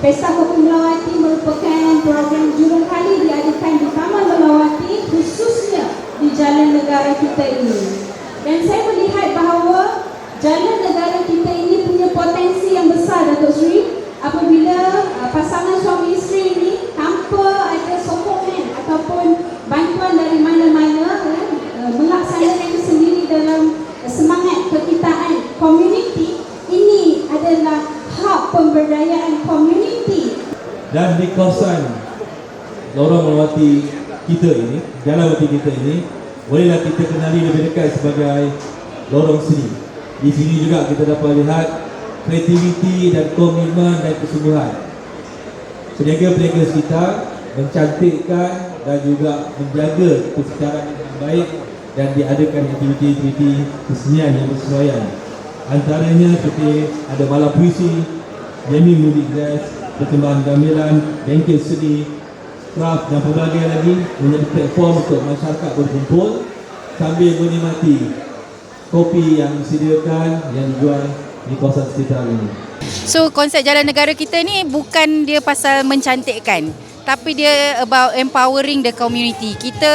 Pesta Kopi Melawati merupakan program jurung kali diadakan di Taman Melawati khususnya di Jalan Negara kita ini. Dan saya melihat bahawa Jalan Negara kita ini punya potensi yang besar Datuk Seri apabila uh, pasangan suami isteri ini tanpa ada sokongan ataupun bantuan dari mana-mana eh, uh, melaksanakan sendiri dalam uh, semangat kekitaan komuniti ini adalah pemberdayaan komuniti dan di kawasan lorong melewati kita ini, jalan melewati kita ini, bolehlah kita kenali lebih dekat sebagai lorong seni. Di sini juga kita dapat lihat kreativiti dan komitmen dan kesungguhan. Peniaga-peniaga sekitar mencantikkan dan juga menjaga kesedaran yang baik dan diadakan aktiviti-aktiviti kesenian yang bersesuaian. Antaranya seperti ada malam puisi, Jamie Music Jazz, persembahan gamelan, bengkel seni, craft dan pelbagai lagi menjadi platform untuk masyarakat berkumpul sambil menikmati kopi yang disediakan yang dijual di kawasan sekitar ini. So konsep jalan negara kita ni bukan dia pasal mencantikkan tapi dia about empowering the community. Kita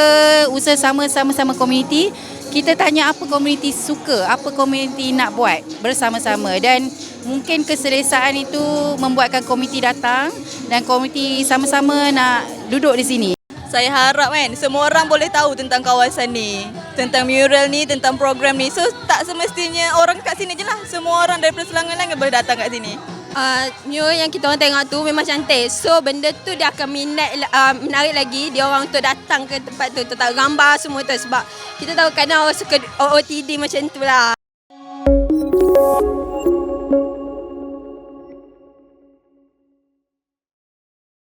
usaha sama-sama sama community, kita tanya apa community suka, apa community nak buat bersama-sama dan mungkin keselesaan itu membuatkan komiti datang dan komiti sama-sama nak duduk di sini. Saya harap kan semua orang boleh tahu tentang kawasan ni, tentang mural ni, tentang program ni. So tak semestinya orang kat sini je lah. Semua orang daripada Selangor lain boleh datang kat sini. uh, mural yang kita orang tengok tu memang cantik. So benda tu dia akan minat uh, menarik lagi dia orang untuk datang ke tempat tu, tetap gambar semua tu sebab kita tahu kadang orang suka OOTD macam tu lah.